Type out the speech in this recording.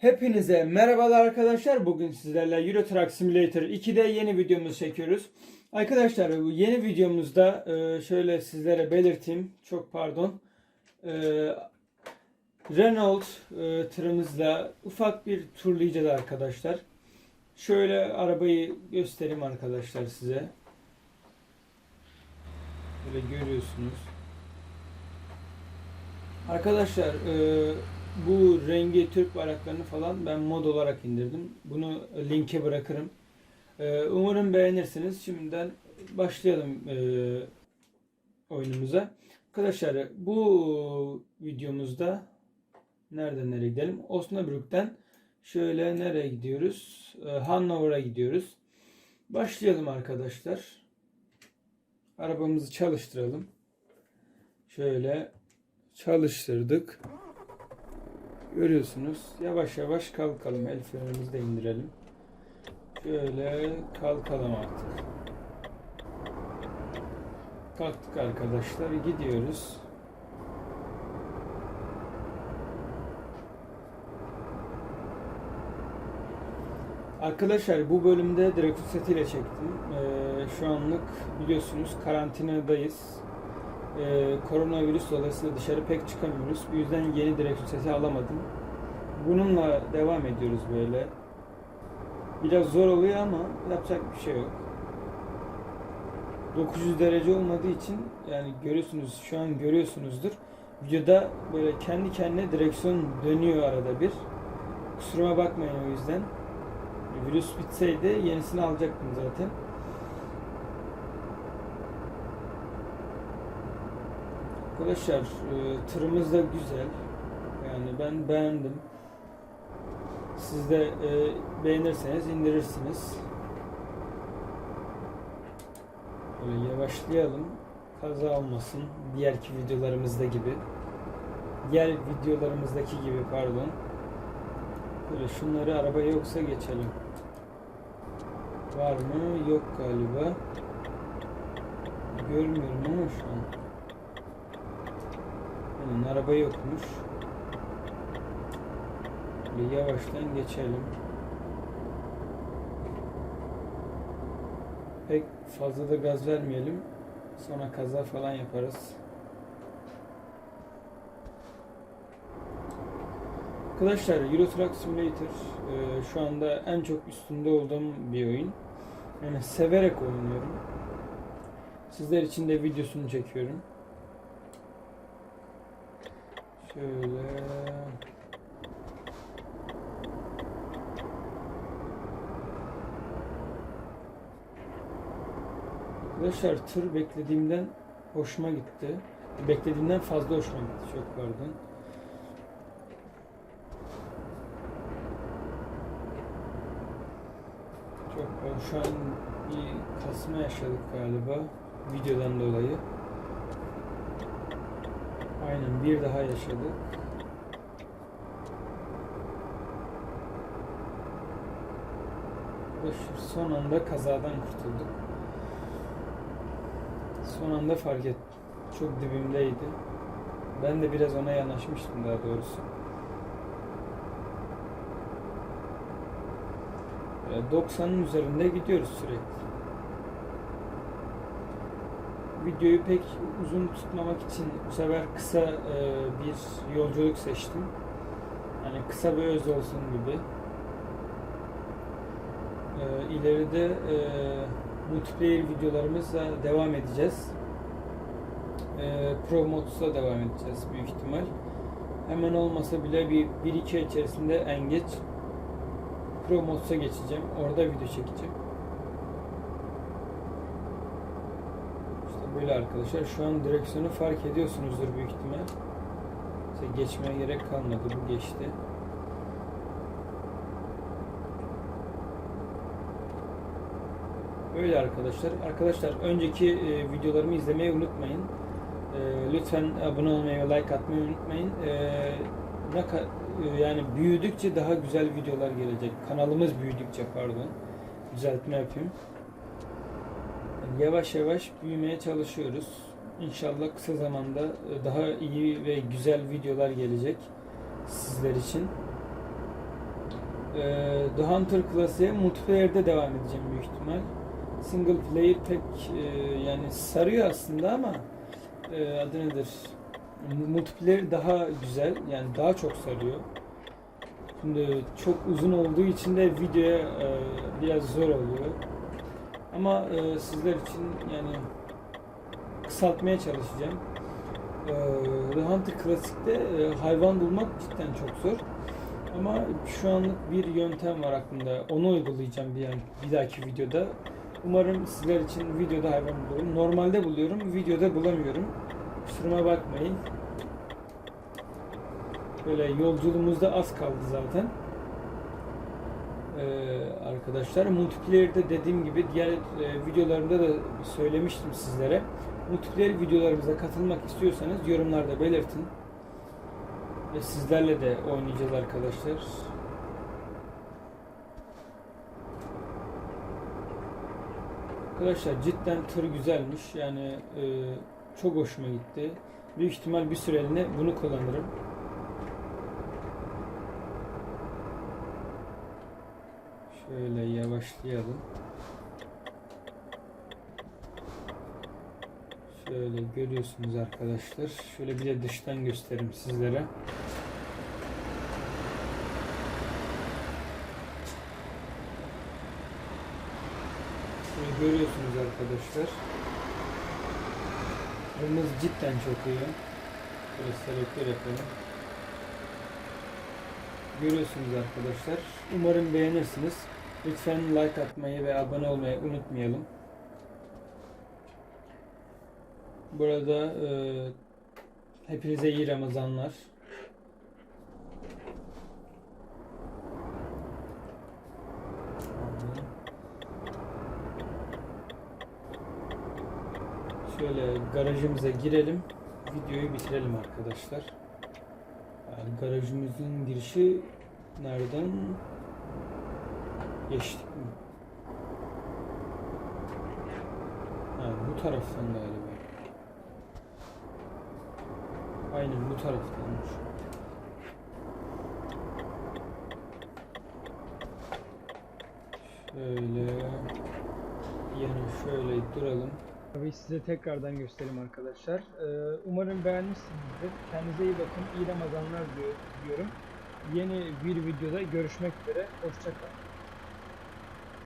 Hepinize merhabalar arkadaşlar. Bugün sizlerle Euro Truck Simulator 2'de yeni videomuzu çekiyoruz. Arkadaşlar bu yeni videomuzda e, şöyle sizlere belirteyim. Çok pardon. E, Renault e, tırımızla ufak bir turlayacağız arkadaşlar. Şöyle arabayı göstereyim arkadaşlar size. Böyle görüyorsunuz. Arkadaşlar bu rengi Türk bayraklarını falan ben mod olarak indirdim. Bunu linke bırakırım. E, umarım beğenirsiniz. Şimdiden başlayalım e, oyunumuza. Arkadaşlar bu videomuzda nereden nereye gidelim? Osnabrück'ten şöyle nereye gidiyoruz? E, Hannover'a gidiyoruz. Başlayalım arkadaşlar. Arabamızı çalıştıralım. Şöyle çalıştırdık. Görüyorsunuz. Yavaş yavaş kalkalım. El frenimizi de indirelim. Şöyle kalkalım artık. Kalktık arkadaşlar. Gidiyoruz. Arkadaşlar bu bölümde direksiyon setiyle çektim. Ee, şu anlık biliyorsunuz karantinadayız. Ee, koronavirüs dolayısıyla dışarı pek çıkamıyoruz. Bu yüzden yeni direksiyon seti alamadım. Bununla devam ediyoruz böyle. Biraz zor oluyor ama yapacak bir şey yok. 900 derece olmadığı için yani görüyorsunuz şu an görüyorsunuzdur. Videoda böyle kendi kendine direksiyon dönüyor arada bir. Kusuruma bakmayın o yüzden. Virüs bitseydi yenisini alacaktım zaten. Arkadaşlar e, tırımız da güzel. Yani ben beğendim. Siz de e, beğenirseniz indirirsiniz. Böyle yavaşlayalım. Kaza olmasın. Diğerki videolarımızda gibi. Diğer videolarımızdaki gibi pardon. Böyle şunları araba yoksa geçelim. Var mı? Yok galiba. Görmüyorum ama şu an. Onun araba yokmuş. Böyle yavaştan geçelim. Pek fazla da gaz vermeyelim. Sonra kaza falan yaparız. Arkadaşlar Euro Truck Simulator e, şu anda en çok üstünde olduğum bir oyun. Yani severek oynuyorum. Sizler için de videosunu çekiyorum. Şöyle Arkadaşlar tır beklediğimden hoşuma gitti. Beklediğimden fazla hoşuma gitti. Çok pardon. Çok. Şu an bir kasma yaşadık galiba. Videodan dolayı. Aynen bir daha yaşadık. Ve şu son anda kazadan kurtulduk. Son anda fark ettim. Çok dibimdeydi. Ben de biraz ona yanaşmıştım daha doğrusu. Böyle 90'ın üzerinde gidiyoruz sürekli. Videoyu pek uzun tutmamak için bu sefer kısa e, bir yolculuk seçtim. Yani kısa bir öz olsun gibi. E, ileride e, multiplayer videolarımızla devam edeceğiz. E, Pro Mods'la devam edeceğiz büyük ihtimal. Hemen olmasa bile bir 1-2 ay içerisinde en geç Pro Mods'a geçeceğim. Orada video çekeceğim. Böyle arkadaşlar. Şu an direksiyonu fark ediyorsunuzdur büyük ihtimal. İşte geçmeye gerek kalmadı. Bu geçti. Böyle arkadaşlar. Arkadaşlar önceki e, videolarımı izlemeyi unutmayın. E, lütfen abone olmayı ve like atmayı unutmayın. E, ne e, yani büyüdükçe daha güzel videolar gelecek. Kanalımız büyüdükçe pardon. Düzeltme yapayım. Yavaş yavaş büyümeye çalışıyoruz. İnşallah kısa zamanda e, daha iyi ve güzel videolar gelecek sizler için. Ee, The Hunter klasiğe multiplayer'de devam edeceğim büyük ihtimal. Single player pek e, yani sarıyor aslında ama e, adı nedir? Multiplayer daha güzel yani daha çok sarıyor. Şimdi çok uzun olduğu için de videoya e, biraz zor oluyor. Ama e, sizler için yani kısaltmaya çalışacağım. E, The Hunter klasikte e, hayvan bulmak cidden çok zor. Ama şu anlık bir yöntem var aklımda. Onu uygulayacağım bir, bir dahaki videoda. Umarım sizler için videoda hayvan bulurum. Normalde buluyorum, videoda bulamıyorum. Kusuruma bakmayın. Böyle yolculuğumuzda az kaldı zaten. Ee, arkadaşlar multiplayer'de dediğim gibi diğer e, videolarımda da söylemiştim sizlere. Multiplayer videolarımıza katılmak istiyorsanız yorumlarda belirtin. Ve sizlerle de oynayacağız arkadaşlar. Arkadaşlar cidden tır güzelmiş. Yani e, çok hoşuma gitti. Büyük ihtimal bir süreliğine bunu kullanırım. Şöyle yavaşlayalım. Şöyle görüyorsunuz arkadaşlar. Şöyle bir de dıştan göstereyim sizlere. Şöyle görüyorsunuz arkadaşlar. Kırmızı cidden çok iyi. Böyle selektör yapalım. Görüyorsunuz arkadaşlar. Umarım beğenirsiniz. Lütfen like atmayı ve abone olmayı unutmayalım. Burada e, hepinize iyi Ramazanlar. Şöyle garajımıza girelim. Videoyu bitirelim arkadaşlar. Yani garajımızın girişi nereden geçtik mi? Ha, bu taraftan galiba. Aynen bu taraftanmış. Şöyle yani şöyle duralım. Tabii size tekrardan göstereyim arkadaşlar. Ee, umarım beğenmişsinizdir. Kendinize iyi bakın. İyi Ramazanlar diyor- diyorum. Yeni bir videoda görüşmek üzere. Hoşçakalın.